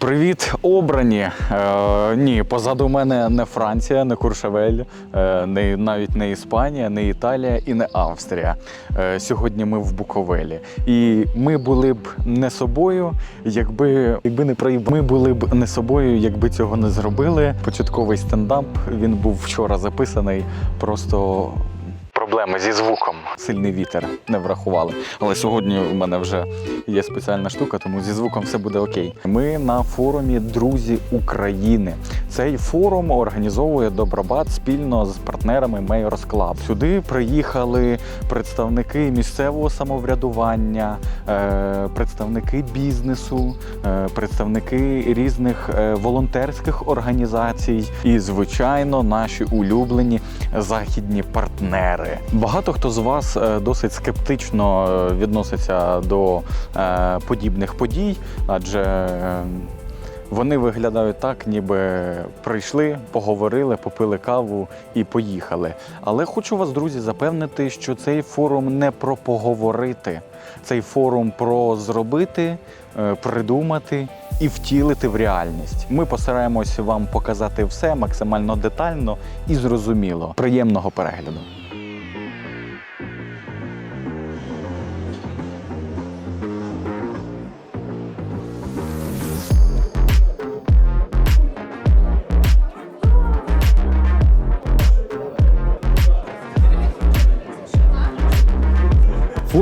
Привіт, обрані. Е, ні, позаду мене не Франція, не Куршавель, е, не навіть не Іспанія, не Італія і не Австрія. Е, сьогодні ми в Буковелі. І ми були б не собою, якби, якби не проїб... Ми були б не собою, якби цього не зробили. Початковий стендап він був вчора записаний. Просто проблеми зі звуком. Сильний вітер не врахували. Але сьогодні у мене вже є спеціальна штука, тому зі звуком все буде окей. Ми на форумі Друзі України. Цей форум організовує Добробат спільно з партнерами Mayors Club. Сюди приїхали представники місцевого самоврядування, е, представники бізнесу, е, представники різних е, волонтерських організацій і, звичайно, наші улюблені західні партнери. Багато хто з вас е, досить скептично е, відноситься до е, подібних подій, адже вони виглядають так, ніби прийшли, поговорили, попили каву і поїхали. Але хочу вас, друзі, запевнити, що цей форум не про поговорити, цей форум про зробити, придумати і втілити в реальність. Ми постараємось вам показати все максимально детально і зрозуміло. Приємного перегляду.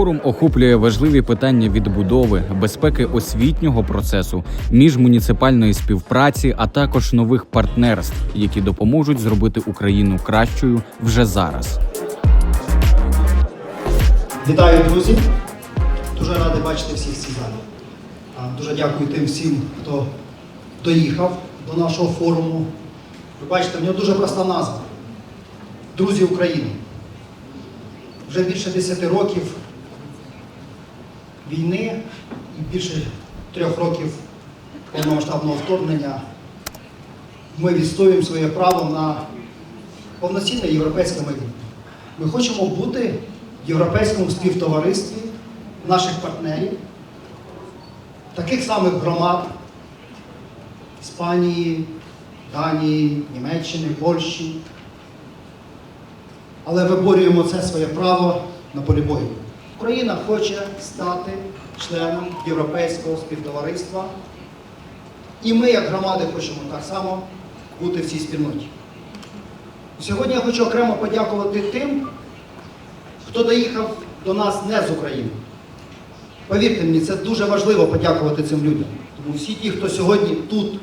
Форум охоплює важливі питання відбудови, безпеки освітнього процесу, міжмуніципальної співпраці, а також нових партнерств, які допоможуть зробити Україну кращою вже зараз. Вітаю, друзі! Дуже радий бачити всіх в цій залі. Дуже дякую тим всім, хто доїхав до нашого форуму. Ви бачите, в нього дуже проста назва. Друзі України. Вже більше 10 років війни і більше трьох років повномасштабного вторгнення ми відстоюємо своє право на повноцінне європейське майбутнє. Ми хочемо бути в європейському співтоваристві наших партнерів, таких самих громад Іспанії, Данії, Німеччини, Польщі. Але виборюємо це своє право на полі бою. Україна хоче стати членом європейського співтовариства. І ми, як громади, хочемо так само бути в цій спільноті. Сьогодні я хочу окремо подякувати тим, хто доїхав до нас не з України. Повірте мені, це дуже важливо подякувати цим людям. Тому всі ті, хто сьогодні тут,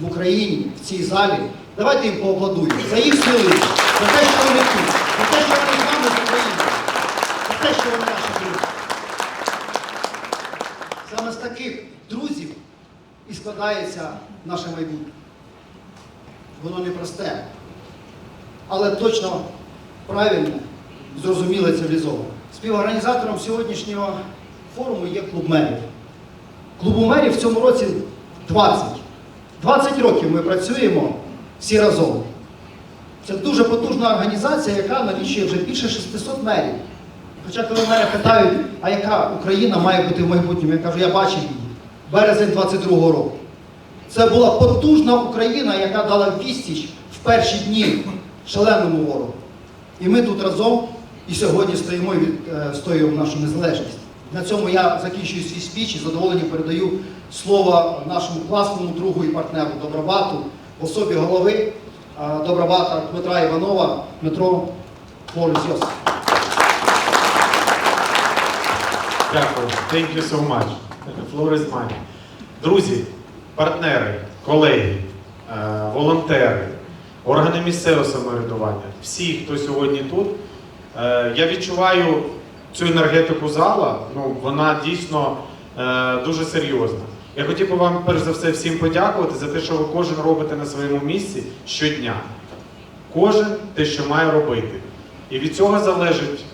в Україні, в цій залі, давайте їм поаплодуємо за їх сили, за те, що вони тут, за те, що вони з нами з України, за те, що вони наші друзі. Саме з таких друзів і складається наше майбутнє. Воно непросте, але точно правильне, зрозуміле, цивілізоване. Співорганізатором сьогоднішнього форуму є клуб мерів. Клубу мерів в цьому році 20. 20 років ми працюємо всі разом. Це дуже потужна організація, яка налічує вже більше 600 мерів. Хоча коли мене питають, а яка Україна має бути в майбутньому, я кажу, я бачив її. Березень 22-го року. Це була потужна Україна, яка дала відсіч в перші дні шаленому ворогу. І ми тут разом і сьогодні стоїмо і відстоюємо нашу незалежність. На цьому я закінчую свій спіч і з задоволенням передаю слово нашому класному другу і партнеру Добробату особі голови е, Добробата Дмитра Іванова Дмитро Флорис. Дякую. Thank you so much. Floor. Друзі, партнери, колеги, е, волонтери, органи місцевого самоврядування, всі, хто сьогодні тут, е, я відчуваю цю енергетику зала, ну, вона дійсно е, дуже серйозна. Я хотів би вам перш за все всім подякувати за те, що ви кожен робите на своєму місці щодня. Кожен те, що має робити. І від цього залежить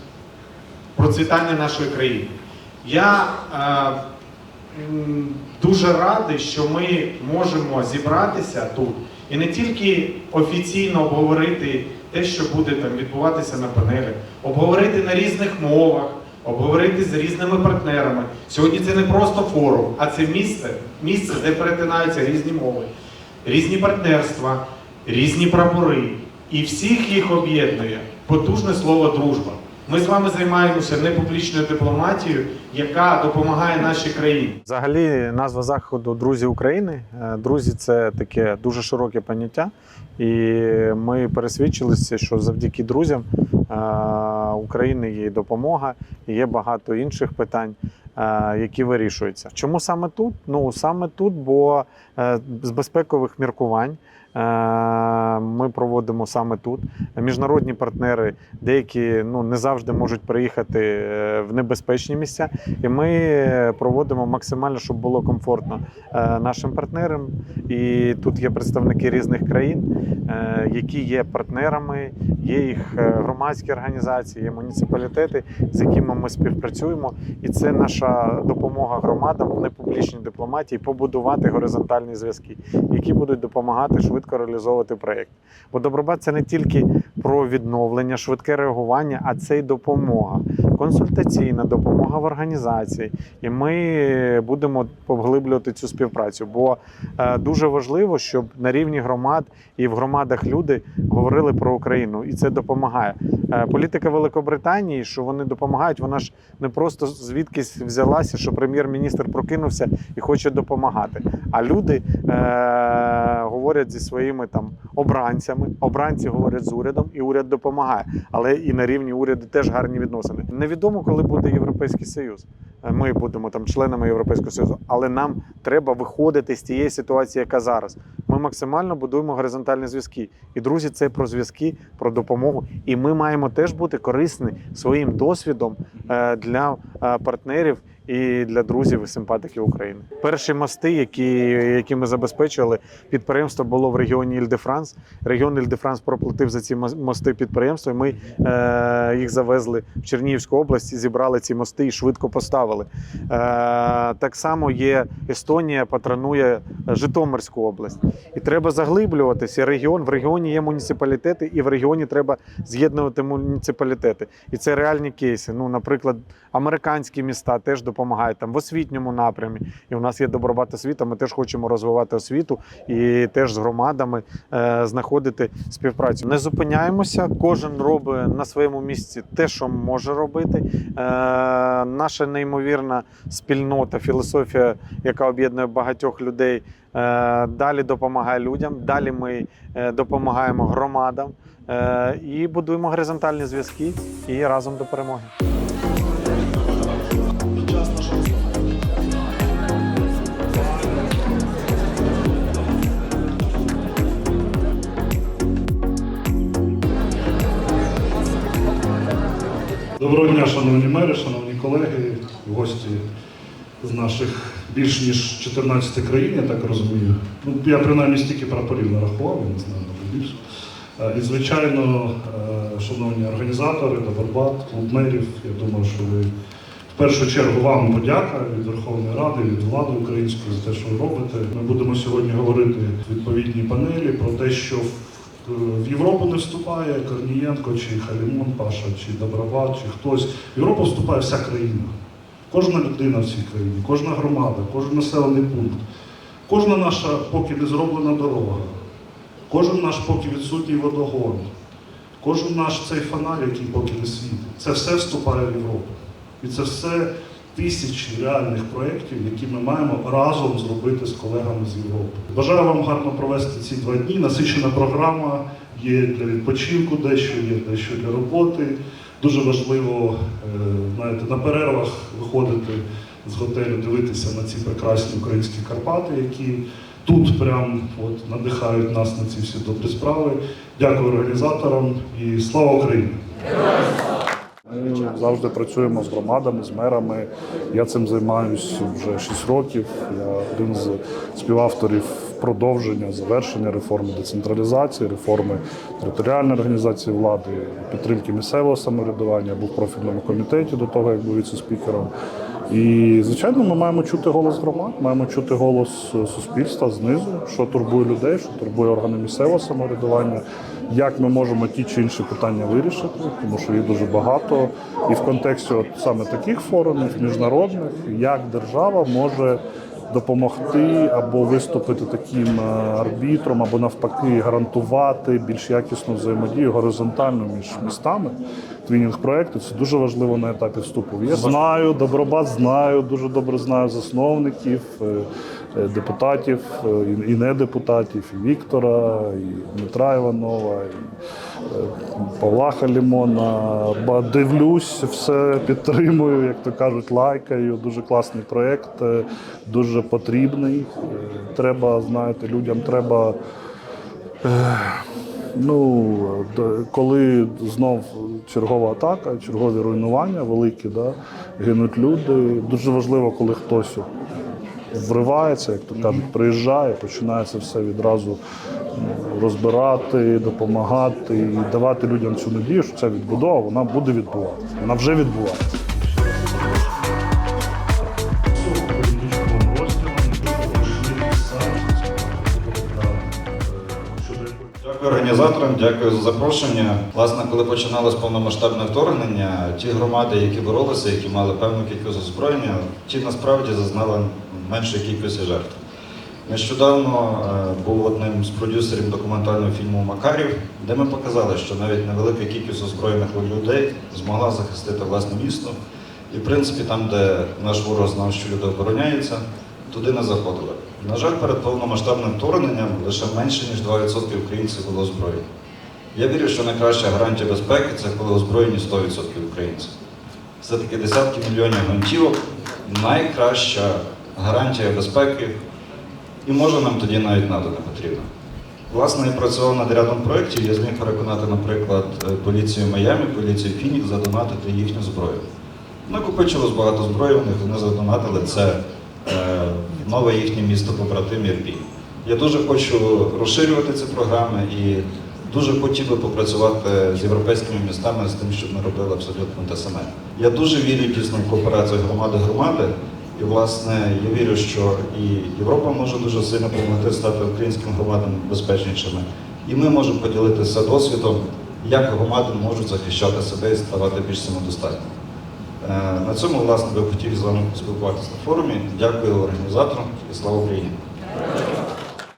процвітання нашої країни. Я дуже радий, що ми можемо зібратися тут і не тільки офіційно обговорити те, що буде там відбуватися на панелі, обговорити на різних мовах, обговорити з різними партнерами. Сьогодні це не просто форум, а це місце, місце, де перетинаються різні мови, різні партнерства, різні прапори. І всіх їх об'єднує потужне слово дружба. Ми з вами займаємося непублічною дипломатією, яка допомагає нашій країні. Взагалі, назва заходу Друзі України. Е, Друзі, це таке дуже широке поняття, і ми пересвідчилися, що завдяки друзям е, України є допомога, є багато інших питань, е, які вирішуються. Чому саме тут? Ну саме тут, бо з безпекових міркувань. Е, Ми проводимо саме тут. Міжнародні партнери деякі ну не завжди можуть приїхати е, в небезпечні місця, і ми проводимо максимально, щоб було комфортно е, нашим партнерам. І тут є представники різних країн, які є партнерами, є їх громадські організації, є муніципалітети, з якими ми співпрацюємо. І це наша допомога громадам в непублічній дипломатії побудувати горизонтальні зв'язки, які будуть допомагати швидко реалізовувати проєкт. Бо добробат це не тільки про відновлення, швидке реагування, а це й допомога, консультаційна допомога в організації. І ми будемо поглиблювати цю співпрацю. Бо е, дуже важливо, щоб на рівні громад і в громадах люди говорили про Україну, і це допомагає. Е, Політика Великобританії, що вони допомагають, вона ж не просто звідкись взялася, що прем'єр-міністр прокинувся і хоче допомагати. А люди е, говорять зі своїми там обранцями, обранці говорять з урядом, і уряд допомагає. Але і на рівні уряду теж гарні відносини. Невідомо, коли буде Європейський Союз. Е, Ми будемо там членами Європейського Союзу, але нам треба виходити з тієї ситуації, яка зараз. Ми максимально будуємо горизонтальні зв'язки. І друзі, це про зв'язки, про допомогу. І ми маємо теж бути корисні своїм досвідом е, для е, партнерів і для друзів і симпатиків України. Перші мости, які, які ми забезпечували, підприємство було в регіоні Іль-де-Франс. Регіон Іль-де-Франс проплатив за ці мости підприємство. І ми е, їх завезли в Чернігівську область, зібрали ці мости і швидко поставили. Е, так само є Естонія, патронує Житомирську область. І треба заглиблюватися. Регіон в регіоні є муніципалітети, і в регіоні треба з'єднувати муніципалітети. І це реальні кейси. Ну, наприклад, американські міста теж допомагають там в освітньому напрямі. І у нас є добробат освіта. Ми теж хочемо розвивати освіту і теж з громадами е, знаходити співпрацю. Не зупиняємося. Кожен робить на своєму місці те, що може робити. Е, наша неймовірна спільнота, філософія, яка об'єднує багатьох людей. е, Далі допомагає людям, далі ми е, допомагаємо громадам е, і будуємо горизонтальні зв'язки і разом до перемоги. Шановні мери, шановні колеги, гості з наших більш ніж 14 країн, я так розумію. Ну, я принаймні стільки прапорів нарахував, я не знаю, може більше. Е, І, звичайно, е, шановні організатори, Добробат, клуб мерів, я думаю, що ви в першу чергу вам подяка від Верховної Ради, від влади української за те, що ви робите. Ми будемо сьогодні говорити в відповідній панелі про те, що в в Європу не вступає Корнієнко, чи Халімон Паша, чи Доброват, чи хтось. В Європу вступає вся країна. Кожна людина в цій країні, кожна громада, кожен населений пункт, кожна наша поки не зроблена дорога, кожен наш поки відсутній водогон, кожен наш цей фонарь, який поки не світить. Це все вступає в Європу. І це все тисячі реальних проєктів, які ми маємо разом зробити з колегами з Європи. Бажаю вам гарно провести ці два дні. Насичена програма є для відпочинку, дещо є дещо для роботи. Дуже важливо е, знаєте, на перервах виходити з готелю, дивитися на ці прекрасні українські Карпати, які тут прям от надихають нас на ці всі добрі справи. Дякую організаторам і слава Україні! Ми завжди працюємо з громадами, з мерами. Я цим займаюся вже 6 років. Я один з співавторів продовження, завершення реформи децентралізації, реформи територіальної організації влади, підтримки місцевого самоврядування. Я був профільному комітеті до того, як був віце-спікером. І, звичайно, ми маємо чути голос громад, маємо чути голос суспільства знизу, що турбує людей, що турбує органи місцевого самоврядування, як ми можемо ті чи інші питання вирішити, тому що їх дуже багато. І в контексті от саме таких форумів, міжнародних, як держава може допомогти або виступити таким е, арбітром, або навпаки гарантувати більш якісну взаємодію горизонтально між містами. Твінінг проекту це дуже важливо на етапі вступу. Я знаю, добробат знаю, дуже добре знаю засновників, е, е, депутатів і- не депутатів, і Віктора, і Дмитра Іванова, і Павла Халімона. Дивлюсь, все підтримую, як то кажуть, лайкаю. Дуже класний проект, е, дуже потрібний. Треба, знаєте, людям треба. е, Ну, коли знов чергова атака, чергові руйнування великі, да, гинуть люди. Дуже важливо, коли хтось вривається, як то кажуть, приїжджає, починається все відразу розбирати, допомагати і давати людям цю надію, що ця відбудова вона буде відбуватися. Вона вже відбувається. Організаторам, дякую за запрошення. Власне, коли починалось повномасштабне вторгнення, ті громади, які боролися, які мали певну кількість озброєння, ті насправді зазнали меншої кількості жертв. Нещодавно е, був одним з продюсерів документального фільму Макарів, де ми показали, що навіть невелика кількість озброєних людей змогла захистити власне місто. І, в принципі, там, де наш ворог знав, що люди обороняються, туди не заходили. На жаль, перед повномасштабним вторгненням лише менше ніж 2% українців було озброєні. Я вірю, що найкраща гарантія безпеки це коли озброєні 100% українців. Все-таки десятки мільйонів гвинтівок найкраща гарантія безпеки, і може нам тоді навіть НАТО не потрібно. Власне, я працював над рядом проєктів, я зміг переконати, наприклад, е, поліцію Майамі, поліцію Фінікс задонатити їхню зброю. Накопичилось багато зброї, в вони задонатили це е, нове їхнє місто побратим Ірпінь. Я дуже хочу розширювати ці програми і дуже хотів би попрацювати з європейськими містами з тим, щоб ми робили абсолютно те саме. Я дуже вірю дійсно в кооперацію громади-громади. І, власне, я вірю, що і Європа може дуже сильно допомогти стати українським громадам безпечнішими. І ми можемо поділитися досвідом, як громади можуть захищати себе і ставати більш самодостатніми. Е, На цьому, власне, би хотів з вами поспілкуватися на форумі. Дякую організаторам і слава Україні!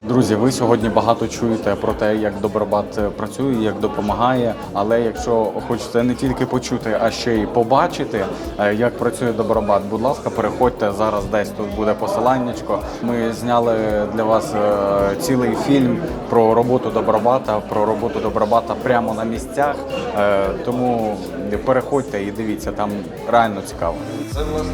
Друзі, ви сьогодні багато чуєте про те, як Добробат е, працює, як допомагає. Але якщо хочете не тільки почути, а ще й побачити, е, як працює Добробат, будь ласка, переходьте зараз. Десь тут буде посиланнячко. Ми зняли для вас е, цілий фільм про роботу Добробата, про роботу Добробата прямо на місцях. Тому переходьте і дивіться, там реально цікаво. Це, власне,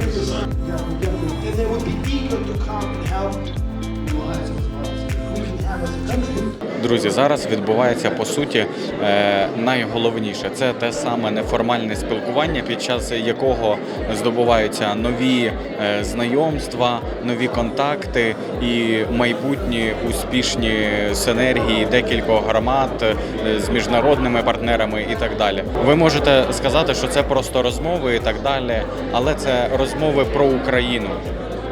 ті Дякую, дякую. And they would be Друзі, зараз відбувається по суті е, найголовніше це те саме неформальне спілкування, під час якого здобуваються нові е, знайомства, нові контакти і майбутні успішні синергії декількох громад е, з міжнародними партнерами і так далі. Ви можете сказати, що це просто розмови і так далі, але це розмови про Україну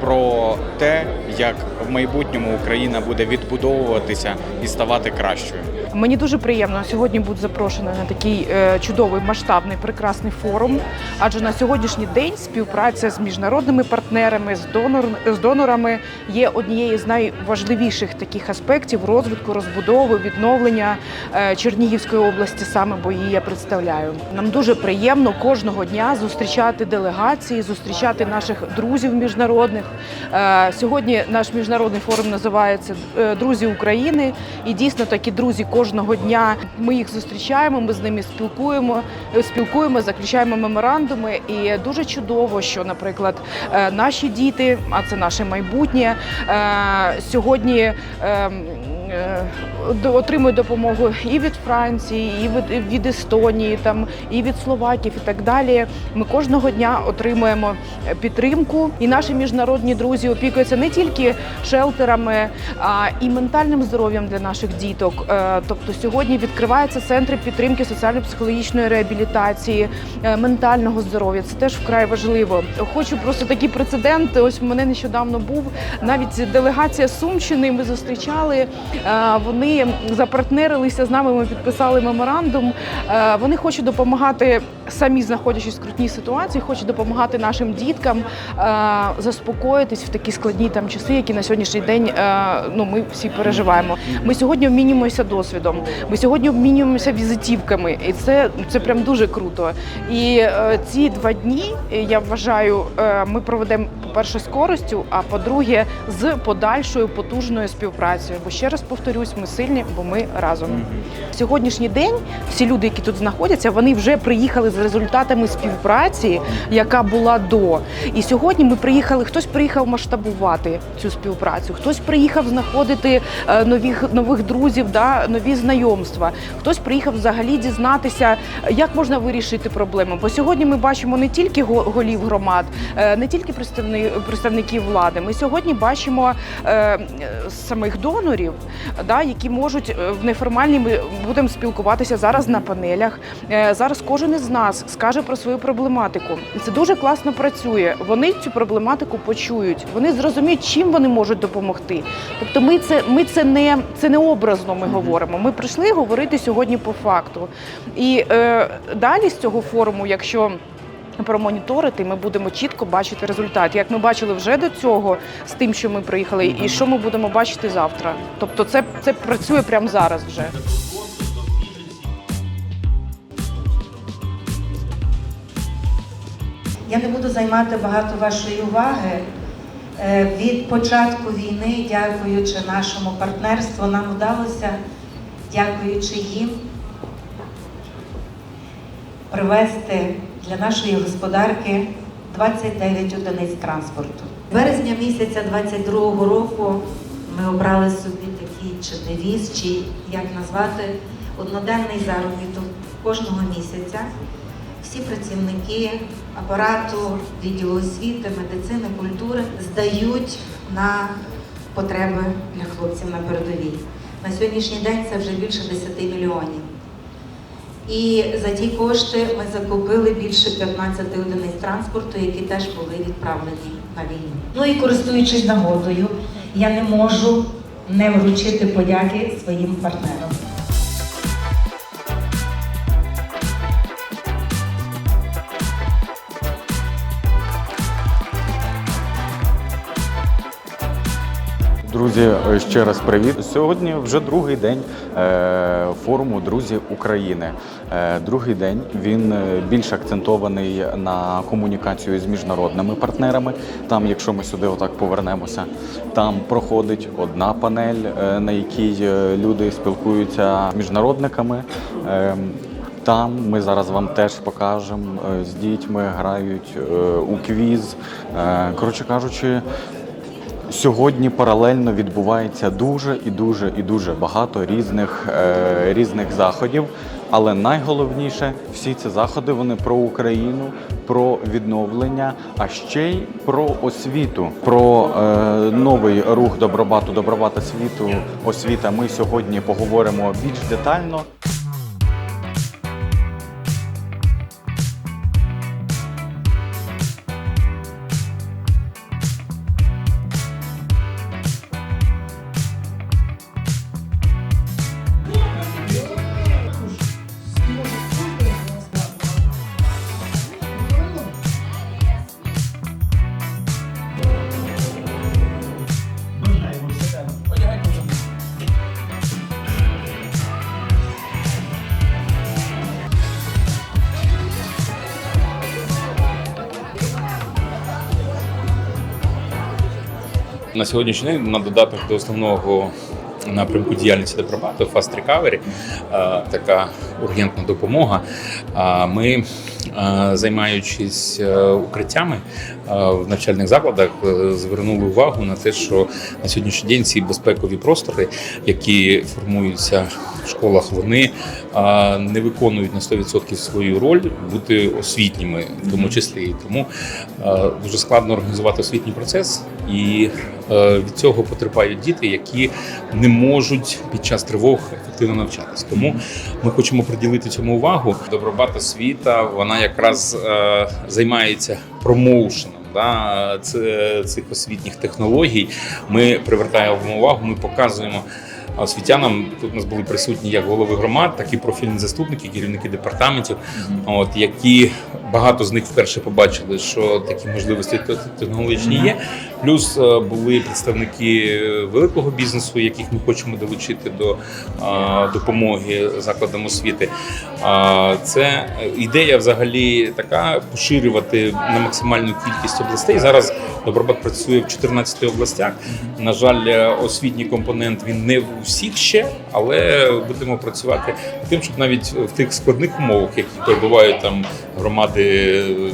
про те, як майбутньому Україна буде відбудовуватися і ставати кращою. Мені дуже приємно сьогодні бути запрошеною на такий е, чудовий масштабний прекрасний форум. Адже на сьогоднішній день співпраця з міжнародними партнерами, з донор з донорами є однією з найважливіших таких аспектів розвитку, розбудови, відновлення е, Чернігівської області, саме бо її я представляю. Нам дуже приємно кожного дня зустрічати делегації, зустрічати наших друзів міжнародних. Е, Сьогодні наш міжнародний форум називається Друзі України, і дійсно такі друзі кожного дня. Ми їх зустрічаємо, ми з ними спілкуємо, спілкуємо, заключаємо меморандуми. І дуже чудово, що, наприклад, е, наші діти, а це наше майбутнє, е, сьогодні. Е, отримують допомогу і від Франції, і від, від Естонії, там і від Словаків, і так далі. Ми кожного дня отримуємо підтримку, і наші міжнародні друзі опікуються не тільки шелтерами, а і ментальним здоров'ям для наших діток. Е, Тобто сьогодні відкриваються центри підтримки соціально-психологічної реабілітації, е, ментального здоров'я. Це теж вкрай важливо. Хочу просто такий прецедент. Ось у мене нещодавно був навіть делегація Сумщини. Ми зустрічали. Е, Вони запартнерилися з нами. Ми підписали меморандум. Е, Вони хочуть допомагати самі, знаходячись в скрутній ситуації, хочуть допомагати нашим діткам е, заспокоїтись в такі складні там часи, які на сьогоднішній день е, ну ми всі переживаємо. Ми сьогодні обмінюємося досвідом. Ми сьогодні обмінюємося візитівками, і це, це прям дуже круто. І е, ці два дні я вважаю, ми проведемо по-перше з користю, а по-друге, з подальшою потужною співпрацею. Бо ще раз повторюсь, ми сильні, бо ми разом. Сьогоднішній день всі люди, які тут знаходяться, вони вже приїхали з результатами співпраці, яка була до. І сьогодні ми приїхали. Хтось приїхав масштабувати цю співпрацю, хтось приїхав знаходити е, нових нових друзів, да, нові знайомства. Хтось приїхав взагалі дізнатися, як можна вирішити проблему. Бо сьогодні ми бачимо не тільки голів громад, е, не тільки представни- представників влади. Ми сьогодні бачимо е, самих донорів, да, які можуть в неформальній ми будемо спілкуватися зараз на панелях. Зараз кожен із нас скаже про свою проблематику. І це дуже класно працює. Вони цю проблематику почують. Вони зрозуміють, чим вони можуть допомогти. Тобто, ми це ми це не це не образно. Ми говоримо. Ми прийшли говорити сьогодні по факту. І е, далі з цього форуму, якщо Промоніторити, ми будемо чітко бачити результат, як ми бачили вже до цього з тим, що ми приїхали, і що ми будемо бачити завтра. Тобто, це, це працює прямо зараз вже. Я не буду займати багато вашої уваги. Е, Від початку війни, дякуючи нашому партнерству, нам вдалося, дякуючи їм, привезти для нашої господарки 29 одиниць транспорту. Березня місяця 22-го року ми обрали собі такий чи девіз, чи як назвати одноденний заробіток кожного місяця всі працівники апарату, відділу освіти, медицини, культури здають на потреби для хлопців на передовій. На сьогоднішній день це вже більше 10 мільйонів. І за ті кошти ми закупили більше 15 одиниць транспорту, які теж були відправлені на війну. Ну і користуючись нагодою, я не можу не вручити подяки своїм партнерам. Друзі, ще раз привіт. Сьогодні вже другий день е, форуму Друзі України. Е, Другий день він е, більш акцентований на комунікацію з міжнародними партнерами. Там, якщо ми сюди отак повернемося, там проходить одна панель, на якій люди спілкуються з міжнародниками. Е, Там ми зараз вам теж покажемо з дітьми, грають у квіз. Коротше кажучи, Сьогодні паралельно відбувається дуже і дуже і дуже багато різних, е, різних заходів. Але найголовніше, всі ці заходи вони про Україну, про відновлення, а ще й про освіту, про е, новий рух добробату, добробата світу, освіта. Ми сьогодні поговоримо більш детально. На сьогоднішній день на додаток до основного напрямку діяльності Депробату Fast Recovery, е, така ургентна допомога. Ми займаючись е, укриттями е, в навчальних закладах, е, звернули увагу на те, що на сьогоднішній день ці безпекові простори, які формуються в школах, вони не виконують на 100% свою роль бути освітніми, в тому числі. І тому дуже складно організувати освітній процес, і від цього потерпають діти, які не можуть під час тривог ефективно навчатись. Тому ми хочемо приділити цьому увагу. Добробат освіта вона якраз е, займається промоушеном. Да, цих освітніх технологій ми привертаємо увагу, ми показуємо освітянам. Тут у нас були присутні як голови громад, так і профільні заступники, керівники департаментів, от які багато з них вперше побачили, що такі можливості те- технологічні є. Плюс е, були представники великого бізнесу, яких ми хочемо долучити до е, допомоги закладам освіти. Це ідея взагалі така поширювати на максимальну кількість областей. Зараз Добробат працює в 14 областях. На жаль, е, освітній компонент він не в усіх ще, але будемо працювати тим, щоб навіть в тих складних умовах, які перебувають там громади,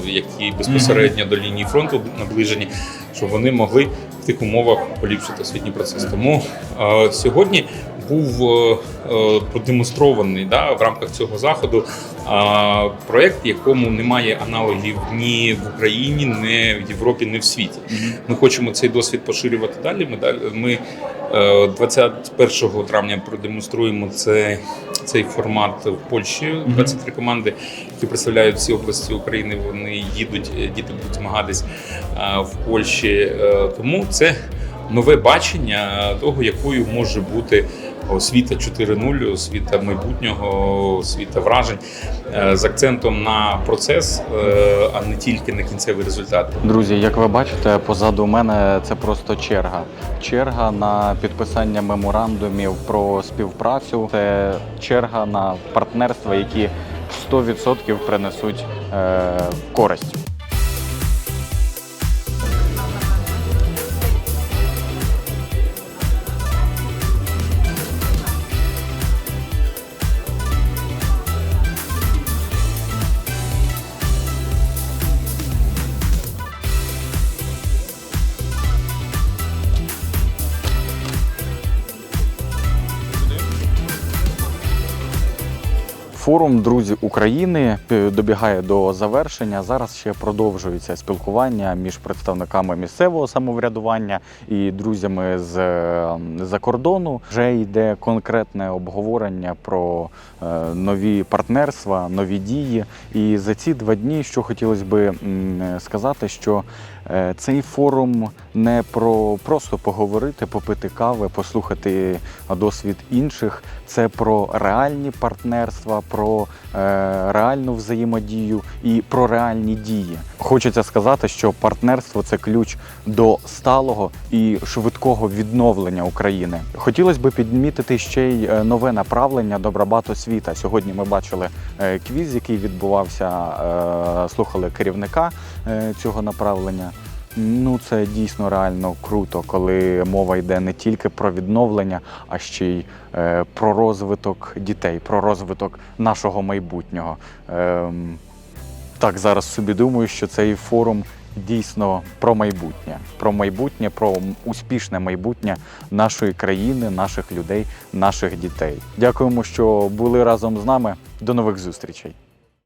е, які безпосередньо до лінії фронту наближені, щоб вони могли в тих умовах поліпшити освітній процес. Тому е, сьогодні був е, е, продемонстрований да, в рамках цього заходу е, проєкт, якому немає аналогів ні в Україні, ні в Європі, ні в світі. Ми хочемо цей досвід поширювати далі. Ми далі ми 21 травня продемонструємо це, цей формат в Польщі. 23 команди, які представляють всі області України. Вони їдуть, е, діти будуть змагатись е, в Польщі. Е, Тому це нове бачення того, якою може бути освіта 4.0, освіта майбутнього, освіта вражень е, з акцентом на процес, е, а не тільки на кінцевий результат. Друзі, як ви бачите, позаду мене це просто черга. Черга на підписання меморандумів про співпрацю. Це черга на партнерства, які 100% принесуть е, користь. Форум Друзі України е, добігає до завершення. Зараз ще продовжується спілкування між представниками місцевого самоврядування і друзями з е, за кордону. Вже йде конкретне обговорення про е, нові партнерства, нові дії. І за ці два дні, що хотілося би сказати, що е, цей форум не про просто поговорити, попити кави, послухати досвід інших. Це про реальні партнерства, про е, реальну взаємодію і про реальні дії. Хочеться сказати, що партнерство це ключ до сталого і швидкого відновлення України. Хотілося б підмітити ще й е, нове направлення Добробат освіта. Сьогодні ми бачили е, квіз, який відбувався, е, слухали керівника цього направлення. Ну, це дійсно реально круто, коли мова йде не тільки про відновлення, а ще й про розвиток дітей, про розвиток нашого майбутнього. Так, зараз собі думаю, що цей форум дійсно про майбутнє, про майбутнє, про успішне майбутнє нашої країни, наших людей, наших дітей. Дякуємо, що були разом з нами. До нових зустрічей.